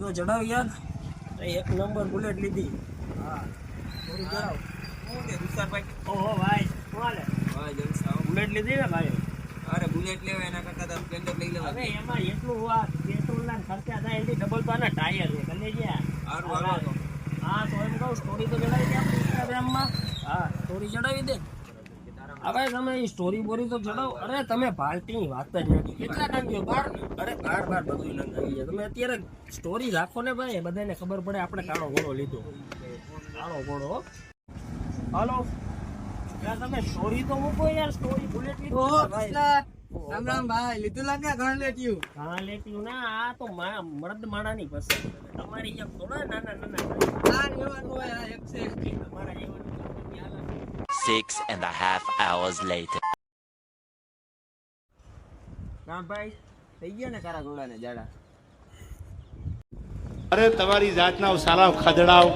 તો જણાવ યાર. એક નંબર બુલેટ લીધી. હા. થોડું જણાવ. શું છે તુષારભાઈ ઓહો ભાઈ. શું હાલે? હા જલસા બુલેટ લીધી ને ભાઈ? અરે બુલેટ લેવા એના કરતા તો સ્પ્લેન્ડર લઈ લેવા હવે એમાં એટલું આ પેટ્રોલ ના ખર્ચા થાય એથી ડબલ તો આના ટાયર છે કને ગયા હારું તો. હા તો એમ કહું સ્ટોરી તો ચડાવી દે આપણે ઇન્સ્ટાગ્રામમાં હા. સ્ટોરી ચડાવી દે. હવે તમે સ્ટોરી બોરી તો ચડાવો. અરે તમે પાર્ટીની વાત જ નથી. કેટલા ટાંગ્યો બાર? અરે બાર બાર બધું લંગાવી છે તમે અત્યારે સ્ટોરી રાખો ને ભાઈ બધાને ખબર પડે આપણે કાળો ઘોડો લીધો. કાળો ઘોડો હાલો. તમે સ્ટોરી તો મૂકો યાર સ્ટોરી બુલેટ લીધો રામ રામ ભાઈ. લીધું લાગે? ઘણ લેટ્યું હા લેટ્યું ના આ તો મર્દ માણાની પસંદ તમારી જેમ થોડા નાના નાના આ લેવાનું હોય આ એક છે. તમારા. Six and a half hours later. Ram થઈ ગયા ને કારા ઘોડા ને જાડા અરે તમારી જાતના સાલા ખદડાવ